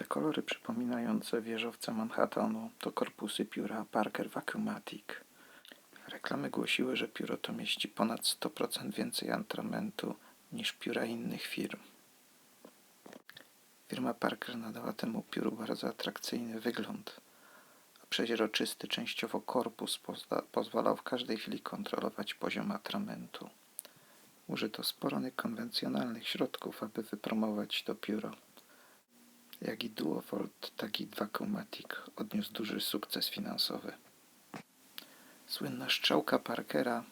Te kolory przypominające wieżowce Manhattanu to korpusy pióra Parker Vacuumatic. Reklamy głosiły, że pióro to mieści ponad 100% więcej atramentu niż pióra innych firm. Firma Parker nadała temu pióru bardzo atrakcyjny wygląd, a przeźroczysty częściowo korpus pozwalał w każdej chwili kontrolować poziom atramentu. Użyto sporo niekonwencjonalnych środków, aby wypromować to pióro. Jak i Duovolt, tak i Vacuumatic odniósł duży sukces finansowy. Słynna strzałka Parkera,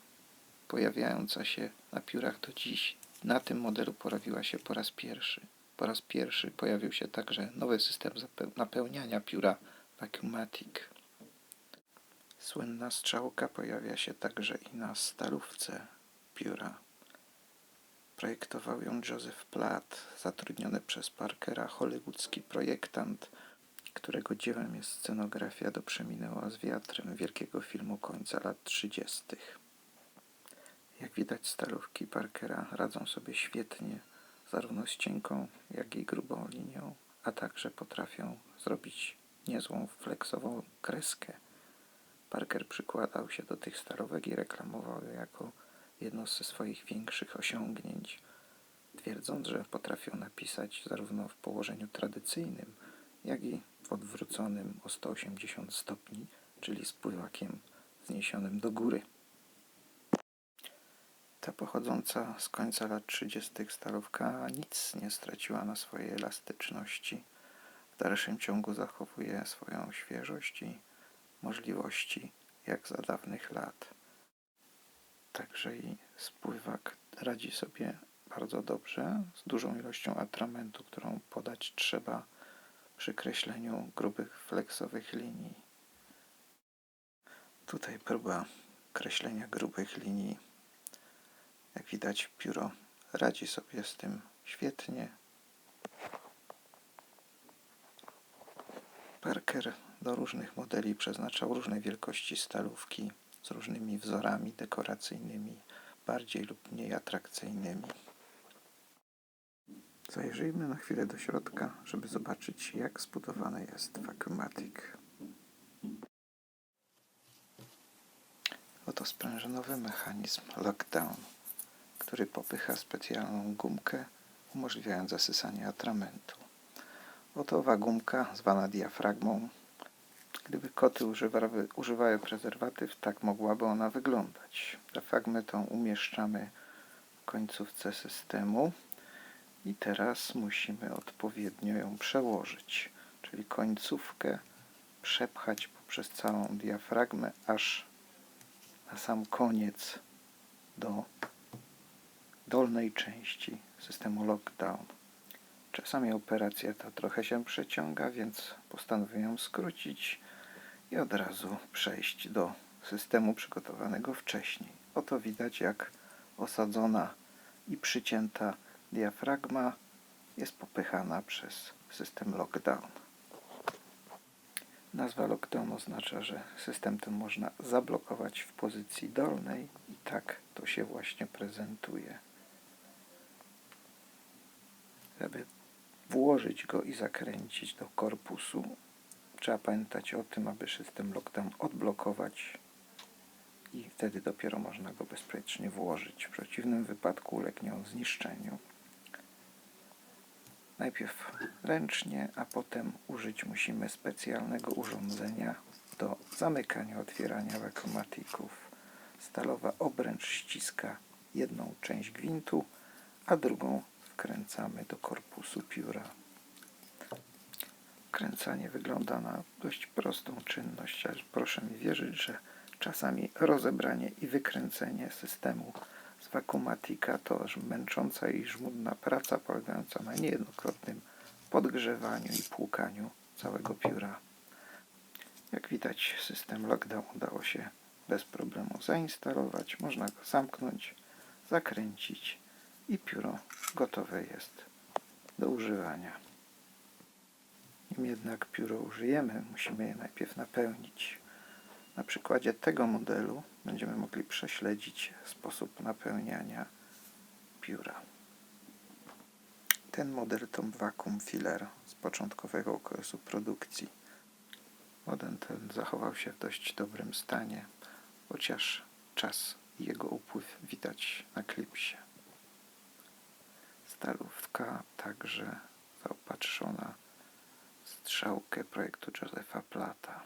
pojawiająca się na piórach do dziś, na tym modelu pojawiła się po raz pierwszy. Po raz pierwszy pojawił się także nowy system napełniania pióra Vacuumatic. Słynna strzałka pojawia się także i na stalówce pióra. Projektował ją Joseph Platt, zatrudniony przez Parkera hollywoodzki projektant, którego dziełem jest scenografia do Przeminęła z wiatrem wielkiego filmu końca lat 30. Jak widać, stalówki Parkera radzą sobie świetnie zarówno z cienką, jak i grubą linią, a także potrafią zrobić niezłą fleksową kreskę. Parker przykładał się do tych stalówek i reklamował je jako jedno ze swoich większych osiągnięć, twierdząc, że potrafią napisać zarówno w położeniu tradycyjnym, jak i w odwróconym o 180 stopni, czyli z pływakiem zniesionym do góry. Ta pochodząca z końca lat 30. stalówka nic nie straciła na swojej elastyczności. W dalszym ciągu zachowuje swoją świeżość i możliwości jak za dawnych lat. Także i spływak radzi sobie bardzo dobrze z dużą ilością atramentu, którą podać trzeba przy kreśleniu grubych flexowych linii. Tutaj próba kreślenia grubych linii. Jak widać, pióro radzi sobie z tym świetnie. Parker do różnych modeli przeznaczał różnej wielkości stalówki z różnymi wzorami dekoracyjnymi, bardziej lub mniej atrakcyjnymi. Zajrzyjmy na chwilę do środka, żeby zobaczyć, jak zbudowany jest Vacuumatic. Oto sprężynowy mechanizm lockdown, który popycha specjalną gumkę, umożliwiając zasysanie atramentu. Oto owa gumka, zwana diafragmą. Gdyby koty używały, używały prezerwatyw, tak mogłaby ona wyglądać. Diafragmę tą umieszczamy w końcówce systemu. I teraz musimy odpowiednio ją przełożyć, czyli końcówkę przepchać poprzez całą diafragmę, aż na sam koniec do dolnej części systemu lockdown. Czasami operacja ta trochę się przeciąga, więc postanowiłem skrócić i od razu przejść do systemu przygotowanego wcześniej. Oto widać jak osadzona i przycięta diafragma jest popychana przez system lockdown. Nazwa lockdown oznacza, że system ten można zablokować w pozycji dolnej i tak to się właśnie prezentuje. Żeby włożyć go i zakręcić do korpusu, trzeba pamiętać o tym, aby system lockdown odblokować i wtedy dopiero można go bezpiecznie włożyć. W przeciwnym wypadku ulegnie on zniszczeniu. Najpierw ręcznie, a potem użyć musimy specjalnego urządzenia do zamykania, otwierania wakumatików. Stalowa obręcz ściska jedną część gwintu, a drugą wkręcamy do korpusu pióra. Wkręcanie wygląda na dość prostą czynność, ale proszę mi wierzyć, że czasami rozebranie i wykręcenie systemu z wakumatika to aż męcząca i żmudna praca polegająca na niejednokrotnym podgrzewaniu i płukaniu całego pióra. Jak widać, system lockdown udało się bez problemu zainstalować. Można go zamknąć, zakręcić i pióro gotowe jest do używania. Nim jednak pióro użyjemy, musimy je najpierw napełnić. Na przykładzie tego modelu będziemy mogli prześledzić sposób napełniania pióra. Ten model to vacuum filler z początkowego okresu produkcji. Model ten zachował się w dość dobrym stanie, chociaż czas i jego upływ widać na klipsie. Stalówka także zaopatrzona strzałkę projektu Josepha Plata.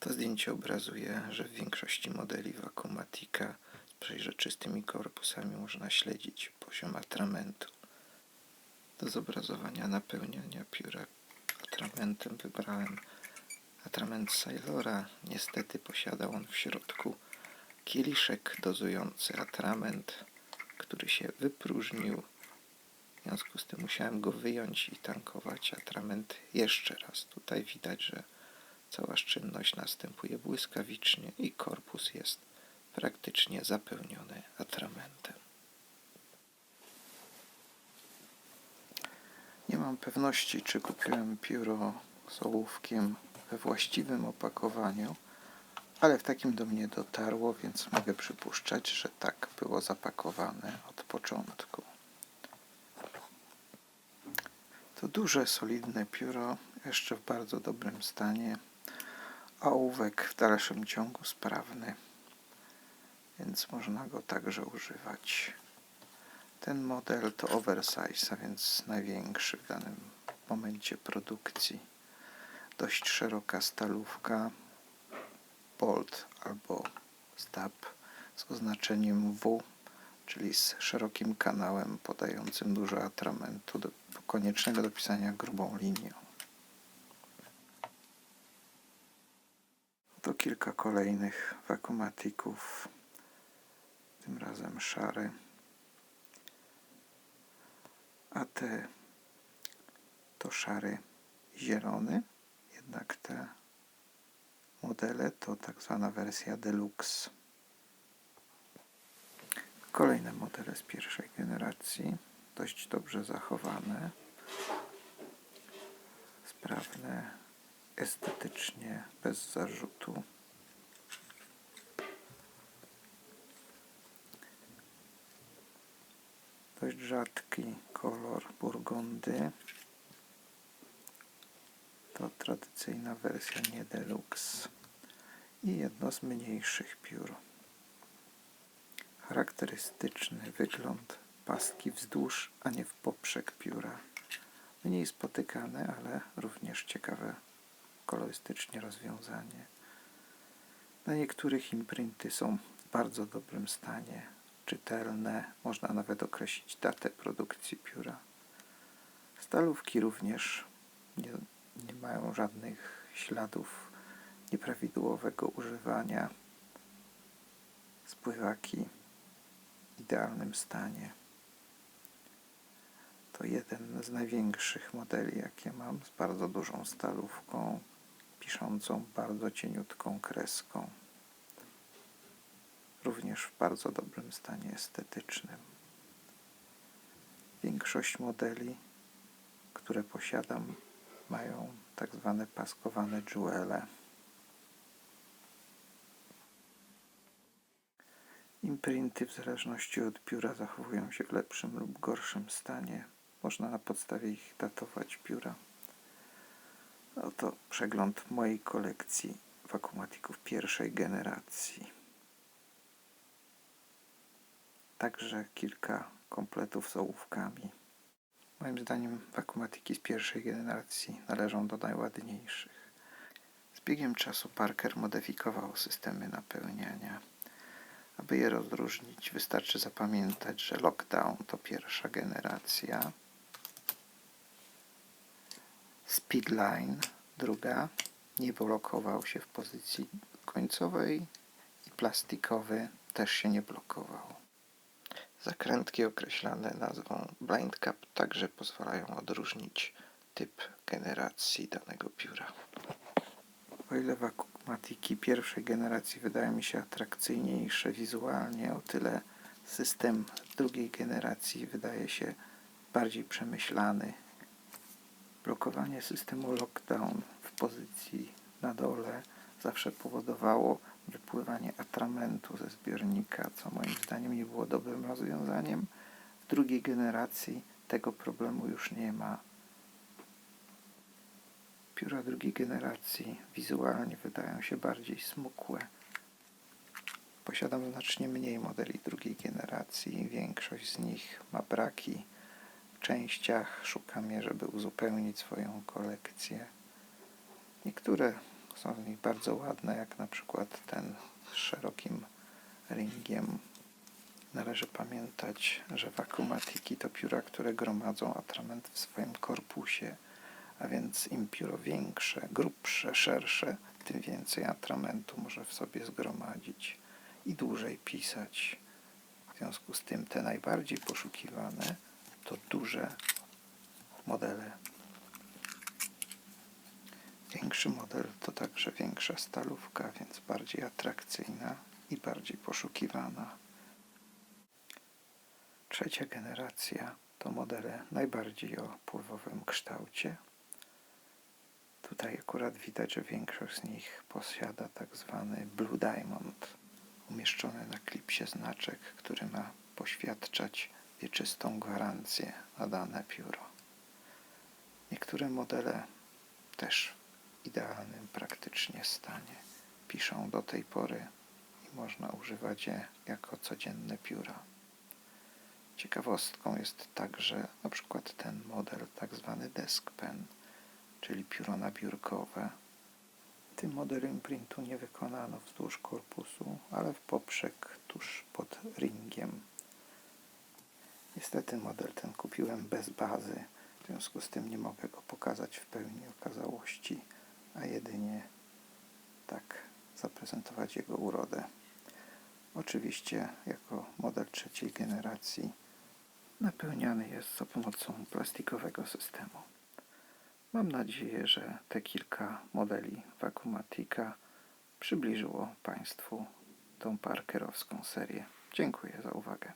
To zdjęcie obrazuje, że w większości modeli Vacuumatica z przejrzystymi korpusami można śledzić poziom atramentu. Do zobrazowania napełniania pióra atramentem wybrałem atrament Sailora. Niestety posiadał on w środku kieliszek dozujący atrament, który się wypróżnił. W związku z tym musiałem go wyjąć i tankować atrament jeszcze raz. Tutaj widać, że cała czynność następuje błyskawicznie i korpus jest praktycznie zapełniony atramentem. Nie mam pewności, czy kupiłem pióro z ołówkiem we właściwym opakowaniu, ale w takim do mnie dotarło, więc mogę przypuszczać, że tak było zapakowane od początku. To duże, solidne pióro, jeszcze w bardzo dobrym stanie, a ołówek w dalszym ciągu sprawny, więc można go także używać. Ten model to oversize, a więc największy w danym momencie produkcji. Dość szeroka stalówka, bolt albo stab z oznaczeniem W, czyli z szerokim kanałem podającym dużo atramentu do koniecznego do pisania grubą linią. To kilka kolejnych wakumatików, tym razem szary. A te to szary zielony, jednak te modele to tak zwana wersja deluxe. Kolejne modele z pierwszej generacji, dość dobrze zachowane, sprawne, estetycznie, bez zarzutu. Dość rzadki kolor burgundy. To tradycyjna wersja nie deluxe i jedno z mniejszych piór. Charakterystyczny wygląd paski wzdłuż, a nie w poprzek pióra. Mniej spotykane, ale również ciekawe kolorystycznie rozwiązanie. Na niektórych imprinty są w bardzo dobrym stanie, czytelne, można nawet określić datę produkcji pióra. Stalówki również nie, nie mają żadnych śladów nieprawidłowego używania. Spływaki idealnym stanie. To jeden z największych modeli, jakie mam, z bardzo dużą stalówką, piszącą bardzo cieniutką kreską. Również w bardzo dobrym stanie estetycznym. Większość modeli, które posiadam, mają tak zwane paskowane jewele. Imprinty w zależności od pióra zachowują się w lepszym lub gorszym stanie. Można na podstawie ich datować pióra. Oto przegląd mojej kolekcji wakumatików pierwszej generacji. Także kilka kompletów z ołówkami. Moim zdaniem wakumatiki z pierwszej generacji należą do najładniejszych. Z biegiem czasu Parker modyfikował systemy napełniania. Aby je rozróżnić, wystarczy zapamiętać, że Lockdown to pierwsza generacja, Speedline druga, nie blokował się w pozycji końcowej i plastikowy też się nie blokował. Zakrętki określane nazwą Blind Cap także pozwalają odróżnić typ generacji danego pióra. O ile wakumatiki pierwszej generacji wydają mi się atrakcyjniejsze wizualnie, o tyle system drugiej generacji wydaje się bardziej przemyślany. Blokowanie systemu lockdown w pozycji na dole zawsze powodowało wypływanie atramentu ze zbiornika, co moim zdaniem nie było dobrym rozwiązaniem. W drugiej generacji tego problemu już nie ma. Pióra drugiej generacji wizualnie wydają się bardziej smukłe. Posiadam znacznie mniej modeli drugiej generacji. Większość z nich ma braki w częściach. Szukam je, żeby uzupełnić swoją kolekcję. Niektóre są z nich bardzo ładne, jak na przykład ten z szerokim ringiem. Należy pamiętać, że wakumatiki to pióra, które gromadzą atrament w swoim korpusie, a więc im pióro większe, grubsze, szersze, tym więcej atramentu może w sobie zgromadzić i dłużej pisać. W związku z tym te najbardziej poszukiwane to duże modele. Większy model to także większa stalówka, więc bardziej atrakcyjna i bardziej poszukiwana. Trzecia generacja to modele najbardziej o pływowym kształcie. Tutaj akurat widać, że większość z nich posiada tak zwany Blue Diamond, umieszczony na klipsie znaczek, który ma poświadczać wieczystą gwarancję na dane pióro. Niektóre modele też w idealnym praktycznie stanie piszą do tej pory i można używać je jako codzienne pióra. Ciekawostką jest także na przykład ten model tak zwany desk pen, czyli pióro nabiórkowe. Tym modelu imprintu nie wykonano wzdłuż korpusu, ale w poprzek tuż pod ringiem. Niestety model ten kupiłem bez bazy, w związku z tym nie mogę go pokazać w pełni okazałości, a jedynie tak zaprezentować jego urodę. Oczywiście jako model trzeciej generacji napełniany jest za pomocą plastikowego systemu. Mam nadzieję, że te kilka modeli Vacuumatica przybliżyło Państwu tą parkerowską serię. Dziękuję za uwagę.